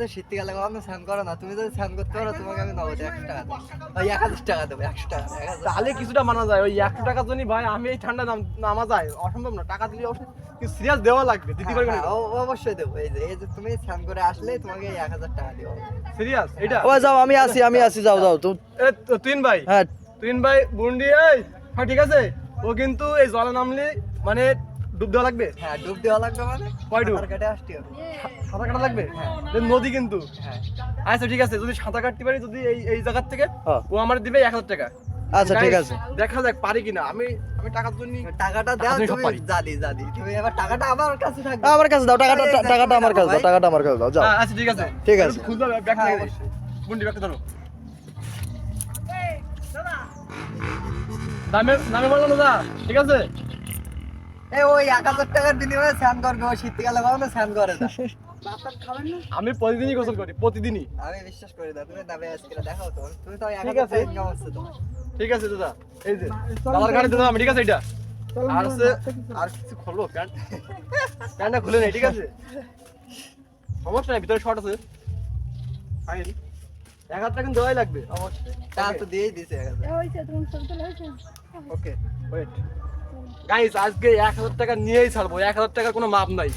তো শীতকালে কখনো স্নান করো না তুমি যদি স্নান করতে পারো তোমাকে আমি নগদ একশো টাকা দেবো। ওই এক হাজার টাকা দেবো একশো টাকা তাহলে কিছুটা মানা যায়। ওই একশো টাকার জন্য ভাই আমি এই ঠান্ডা নামা যায়। অসম্ভব না টাকা দিলে অবশ্যই কিন্তু সিরিয়াস দেওয়া লাগবে দিতে পারবে হ্যাঁ, অবশ্যই দেবো। এই যে এই যে তুমি স্নান করে আসলে তোমাকে এক হাজার টাকা দেবো। সিরিয়াস এটা? ও যাও আমি আসি আমি আসি যাও যাও তুমি এ তো তিন ভাই। হ্যাঁ। তিন ভাই বুন্ডি এই হ্যাঁ ঠিক আছে? ও কিন্তু এই জলে নামলে মানে ডুব দেওয়া লাগবে? হ্যাঁ ডুব দেওয়া লাগবে মানে? কয় ডুব? কেটে আসতে হবে। সাঁতার কাটা লাগবে? এটা নদী কিন্তু। হ্যাঁ। আচ্ছা ঠিক আছে যদি সাঁতার কাটতে পারি যদি এই এই জায়গার থেকে হ্যাঁ। ও আমার দিবে এক হাজার টাকা। আচ্ছা ঠিক আছে। দেখা যাক পারি কিনা। আমি আমি টাকার জন্য টাকাটা দাও তুমি জানি জানি তুমি এবার টাকাটা আমার কাছে থাকবে। আমার কাছে দাও টাকাটা টাকাটা আমার কাছে দাও টাকাটা আমার কাছে দাও যাও। হ্যাঁ, আচ্ছা ঠিক আছে। ঠিক আছে। খুলতে হবে ব্যাগ হ্যাঁ, থেকে। বুন্ডি ব্যাগটা ধরো। দামে দামে বললাম দাদা। ঠিক আছে? ওই এক হাজার টাকার বিনিময়ে স্নান করবে ও শীতকালে কখনো স্নান করে না। আমি প্রতিদিনই গোসল করি প্রতিদিনই। আমি বিশ্বাস করি না তুমি দামে আজকে দেখাও তো। তুমি তো এক হাজার আছে। ইনকাম হচ্ছে তোমার ঠিক আছে দাদা। এই যে দাদার গাড়ি দাদা আমি ঠিক আছে এটা। আর আছে আর কিছু প্যান্ট। প্যান্টটা খুলে নেই ঠিক আছে। সমস্যা নাই ভিতরে শর্ট আছে। ফাইন এক হাজার টাকা কিন্তু দেওয়াই লাগবে অবশ্যই। তা তো দিয়েই দিছে এক হাজার। ওকে ওয়েট গাইস আজকে এক হাজার টাকা নিয়েই ছাড়বো এক হাজার টাকার কোনো মাপ নাই।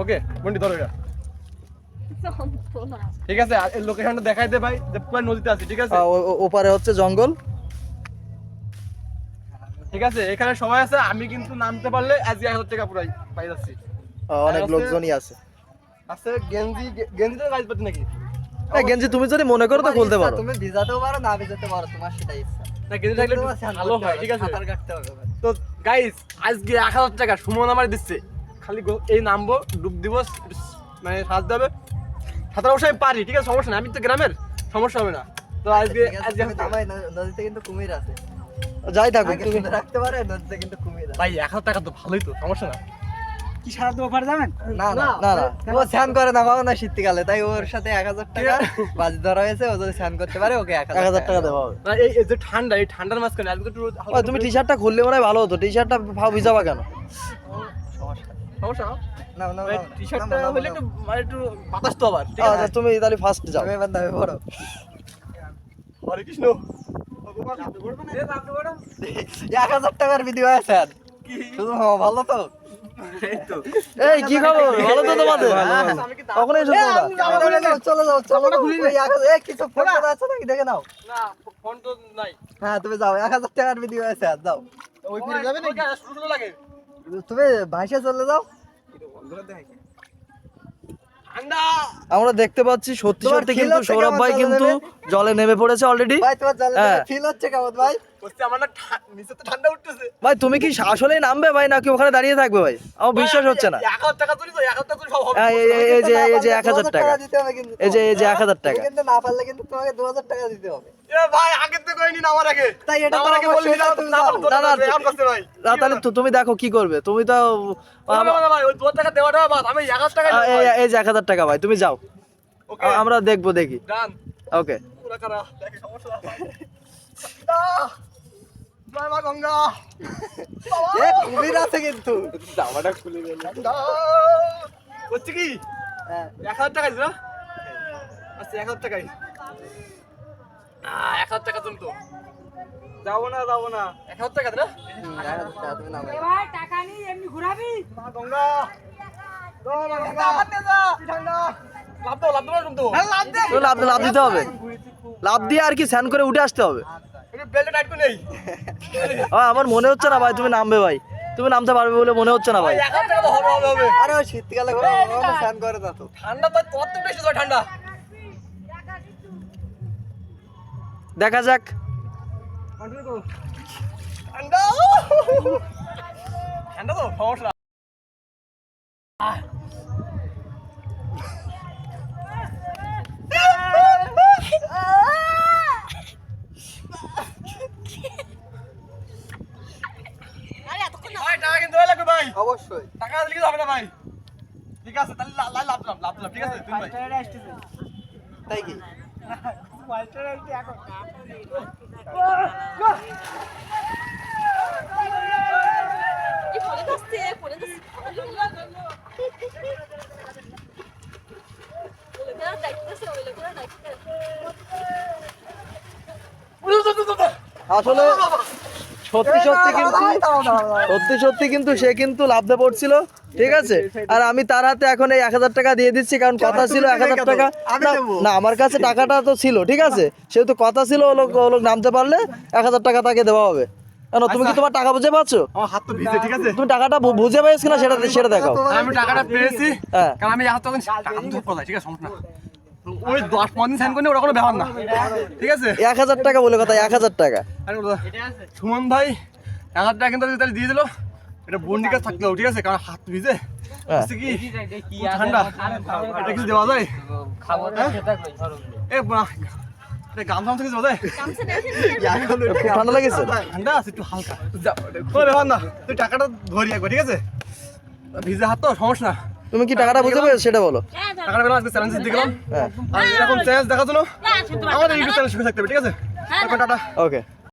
ওকে বন্ডি ধরো এটা। ঠিক আছে লোকেশনটা দেখাই দে ভাই যে পুরো নদীতে আছি ঠিক আছে? ওপারে হচ্ছে জঙ্গল। ঠিক আছে এখানে সবাই আছে আমি কিন্তু নামতে পারলে আজকে এক হাজার টাকা পুরাই পাই যাচ্ছি। অনেক লোকজনই আছে। আছে গেঞ্জি গেঞ্জিতে গাইজ পাতি নাকি গেঞ্জি তুমি যদি মনে করো তো খুলতে পারো। তুমি ভিজাতেও পারো না ভিজাতে পারো তোমার সেটাই ইচ্ছা। না গেঞ্জি থাকলে ভালো হয় ঠিক আছে? সাঁতার কাটতে হবে তো গাইস আজকে এক হাজার টাকা সুমন আমার দিচ্ছে। খালি এই নামবো ডুব দিব মানে সাজতে হবে সাঁতার অবশ্যই আমি পারি ঠিক আছে? সমস্যা নেই আমি তো গ্রামের সমস্যা হবে না। তো আজকে ঠিক আজকে ন- নদীতে কিন্তু কুমির আছে। যাই থাকুক রাখতে পারে নদীতে কিন্তু কুমির ভাই এক হাজার টাকা তো ভালোই তো সমস্যা না। না না না, না। ও স্নান করে না কখনো শীতকালে। তাই ওর সাথে এক হাজার টাকা বাজি ধরা হয়েছে ও যদি স্নান করতে পারে ওকে এক এক হাজার টাকা দেওয়া হবে। না এই যে ঠান্ডা এই ঠান্ডার মাঝখানে আজকে একটু তুমি টি শার্টটা খুললে মনে হয় ভালো হতো। টি শার্টটা ভাও ভিজাবা কেন? সমস্যা সমস্যা না না টি শার্টটা হলে একটু মানে একটু বাতাস তো আবার আচ্ছা তুমি তাহলে ফার্স্ট যাও। তুমি এবার নামে পড়ো। হরে কৃষ্ণ। এক হাজার টাকার। শুধু ভালো তো। এই কি খবর? ভালো তো তোমাদের? কখন এসো এ, তোমরা আমি যাব, চলে যাও চলে যাও চলে যাও ওই এক হাজার- এ, কিছু ফোন আছে নাকি? দেখে নাও। না ফোন তো নাই। হ্যাঁ তুমি যাও। এক হাজার টাকার ভিডিও আছে আর যাও। ওই ফিরে যাবে নাকি? শুরু শুরু লাগে? তুমি ভাইসে চলে যাও। আমরা দেখতে পাচ্ছি সত্যি সত্যি কিন্তু সৌরভ ভাই কিন্তু জলে নেমে পড়েছে অলরেডি ভাই তোমার জলে হ্যাঁ। ফিল হচ্ছে কেমন ভাই? ভাই তুমি কি আসলেই নামবে ভাই নাকি ওখানে দাঁড়িয়ে থাকবে ভাই? আমার বিশ্বাস হচ্ছে না। এক হাজার টাকা এই যে এই যে এক হাজার টাকা দিতে হবে কিন্তু। এই যে এই যে এক হাজার টাকা। কিন্তু না পারলে কিন্তু তোমাকে দু হাজার টাকা দিতে হবে। এ ভাই আগে তো কইনি না আমার আগে। তাই এটা আমার তো আগে অবশ্যই বলবি না তুমি দেখো কি করবে। তুমি তো এই যে এক হাজার টাকা ভাই তুমি যাও। আমরা দেখব দেখি। ডান। ওকে পুরা করা দেখে সমস্যা নাই আহ! জয় মা গঙ্গা। এ কুমির আছে কিন্তু। জামাটা খুলে গেল। হচ্ছে কি? হ্যাঁ। এক হাজার টাকা না আচ্ছা এক হাজার টাকাই। এক হাজার টাকা তুমি তো যাব না যাব না। এক হাজার টাকা না হুম, এক হাজার টাকা তুমি নাও। এবার টাকা নিয়ে এমনি ঘুরাবি? মা গঙ্গা। জয় মা গঙ্গা। কি ঠান্ডা? লাভ দাও লাভ দাও কিন্তু লাভ দে তো লাভ লাভ দিতে হবে। লাভ দিয়ে আর কি স্যান করে উঠে আসতে হবে। বেল্টটা টাইট করে নেই। আ, আমার মনে হচ্ছে না ভাই তুমি নামবে ভাই। তুমি নামতে পারবে বলে মনে হচ্ছে না ভাই। হবে হবে হবে। আরে ওই শীতকালে করে না তো। ঠান্ডা তো তোর তো বেশি তো ঠান্ডা। দেখা যাক। ঠান্ডা ঠান্ডা তো সমস্যা না। ভাই, টাকা কিন্তু দেওয়া লাগবে ভাই অবশ্যই টাকা দিলে কিন্তু হবে না ভাই ঠিক আছে তাহলে লাভ লাভ লাভ লাভ ঠিক আছে? তুমি ভাই। তাই কি? আসলে সত্যি সত্যি কিন্তু সত্যি সত্যি কিন্তু সে কিন্তু লাভতে পড়ছিল ঠিক আছে? আর আমি তার হাতে এখন এই এক হাজার টাকা দিয়ে দিচ্ছি কারণ কথা ছিল এক হাজার টাকা না, আমার কাছে টাকাটা তো ছিল ঠিক আছে? সেহেতু কথা ছিল ও লোক ও লোক নামতে পারলে এক হাজার টাকা তাকে দেওয়া হবে। কেন তুমি কি তোমার টাকা বুঝে পাচ্ছ? আমার হাত তো ভিজে ঠিক আছে? তুমি টাকাটা বুঝে পাইছ কিনা সেটা সেটা দেখাও। আমি টাকাটা পেয়েছি হ্যাঁ। কারণ আমি হাত তখন ঠিক আছে? সমস্যা ওই দশ পনেরো সাইন করি ওটা কোনো ব্যাপার না। ঠিক আছে? এক হাজার টাকা বলে কথা এক হাজার টাকা। সুমন ভাই এক হাজার টাকা কিন্তু তাহলে দিয়ে দিলো। এটা বন্ডিকা হবে ঠিক আছে? কারণ হাত ভিজে। হ্যাঁ। কি? ঠান্ডা। এটা কিছু দেওয়া যায়? হ্যাঁ? এ সাম থেকে খুব ঠান্ডা লেগেছে? ঠান্ডা আছে একটু হালকা। কোনো ব্যাপার না। তুই টাকাটা ধরি একবার ঠিক আছে? ভিজে হাত তো সমস্যা না। তুমি কি টাকাটা বুঝে পেয়েছ? সেটা বলো। হ্যাঁ টাকাটা পেলাম আজকে চ্যালেঞ্জ দিলাম হ্যাঁ। আর এরকম চ্যালেঞ্জ দেখার জন্য আমাদের ইউটিউব চ্যানেল শিখে থাকতে হবে ঠিক আছে? হ্যাঁ, টাটা। ওকে